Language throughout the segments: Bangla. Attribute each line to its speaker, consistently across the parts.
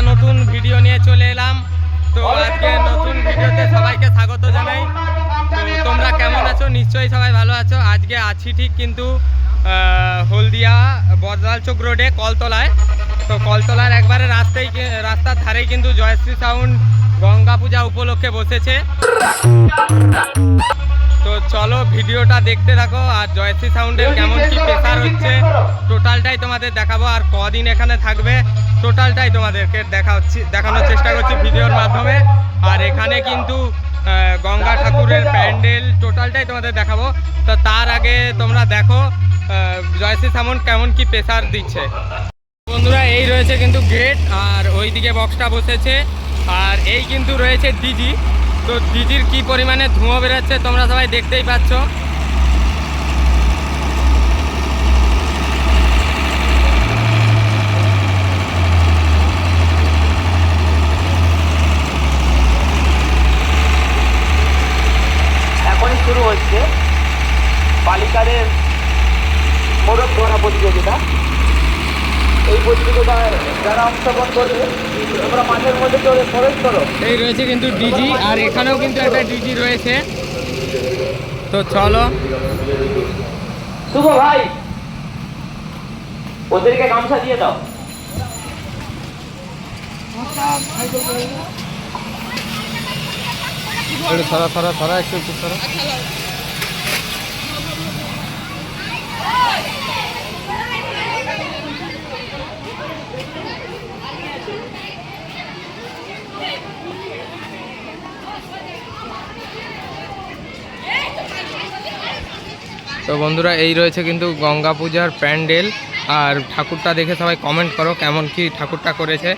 Speaker 1: একটা নতুন ভিডিও নিয়ে চলে এলাম। তো আজকে নতুন ভিডিওতে সবাইকে স্বাগত জানাই। তোমরা কেমন আছো? নিশ্চয়ই সবাই ভালো আছো। আজকে আছি ঠিক কিন্তু হলদিয়া বদলাল চোক রোডে, কলতলায়। তো কলতলার একবারে রাস্তায় রাস্তার ধারেই কিন্তু জয়শ্রী সাউন্ড গঙ্গা পূজা উপলক্ষে বসেছে। তো চলো ভিডিওটা দেখতে থাকো আর জয়শ্রী সাউন্ডের কেমন কি প্রেসার হচ্ছে? টোটালটাই তোমাদের দেখাবো আর কদিন এখানে থাকবে? টোটালটাই তোমাদেরকে দেখা হচ্ছে দেখানোর চেষ্টা করছি ভিডিওর মাধ্যমে। আর এখানে কিন্তু গঙ্গা ঠাকুরের প্যান্ডেল টোটালটাই তোমাদের দেখাবো। তো তার আগে তোমরা দেখো জয়শ্রী সাউন্ড কেমন কি প্রেসার দিচ্ছে। বন্ধুরা এই রয়েছে কিন্তু গেট আর ওইদিকে বক্সটা বসেছে। আর এই কিন্তু রয়েছে ডিজি তো ডিজির কি পরিমাণে ধুঁয়ো বেরোচ্ছে তোমরা সবাই দেখতেই পাচ্ছ।
Speaker 2: এখনই শুরু হচ্ছে। বালিকাদের মোরগ ধরা প্রতিযোগিতা। প্রতিযোগিতায় যারা অংশগ্রহণ করবে তোমরা মাঠের মধ্যে চলে প্রবেশ করো।
Speaker 1: এই রয়েছে কিন্তু ডিজি আর এখানেও কিন্তু একটা ডিজি রয়েছে। তো চলো।
Speaker 2: শুভ ভাই ওদেরকে গামছা দিয়ে দাও।
Speaker 1: সরা সরা সরা একটু একটু সরা। তো বন্ধুরা, এই রয়েছে কিন্তু গঙ্গা পূজার প্যান্ডেল। আর ঠাকুরটা দেখে সবাই কমেন্ট করো কেমন কি ঠাকুরটা করেছে।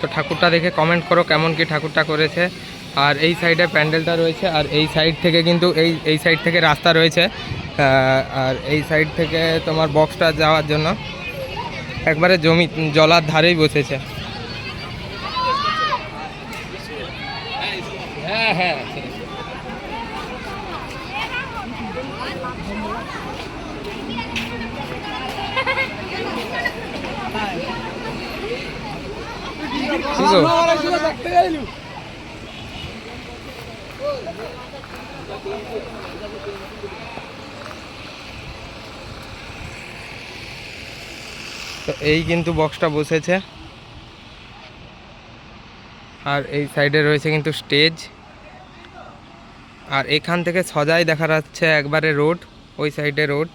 Speaker 1: তো ঠাকুরটা দেখে কমেন্ট করো কেমন কি ঠাকুরটা করেছে। আর এই সাইডে প্যান্ডেলটা রয়েছে, আর এই সাইড থেকে কিন্তু এই এই সাইড থেকে রাস্তা রয়েছে। আর এই সাইড থেকে তোমার বক্সটা যাওয়ার জন্য। একবারে জমি জলার ধারেই বসেছে। হ্যাঁ হ্যাঁ আছে। কি গো? তো এই কিন্তু বক্সটা বসেছে। আর এই সাইডে রয়েছে কিন্তু স্টেজ আর এখান থেকে সজাই দেখা যাচ্ছে একবারে রোড ওই সাইডে রোড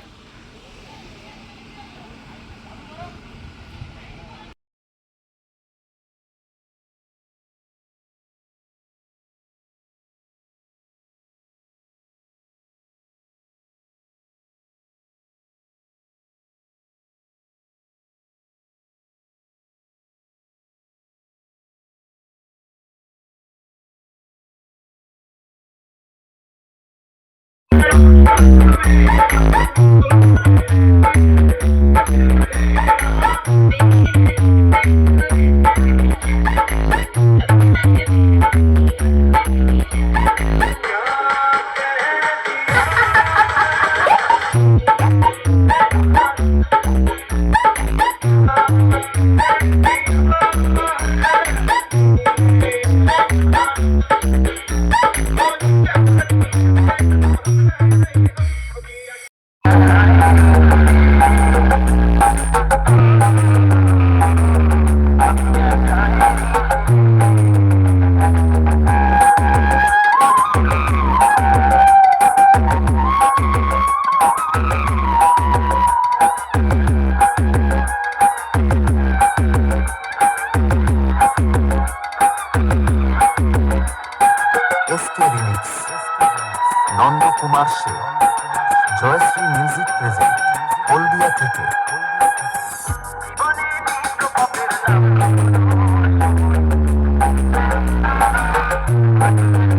Speaker 3: Thank you. সে জয়শ্রী মিউজিক প্রেজেন্ট হলদিয়া থেকে।
Speaker 4: Thank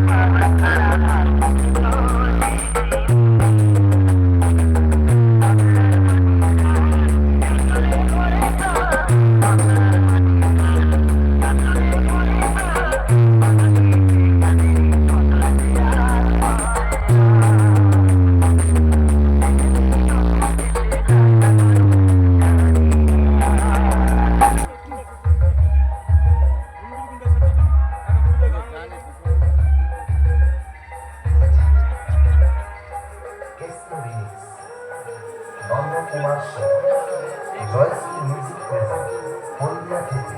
Speaker 3: Kumar Sen Jayashree music present Haldia থেকে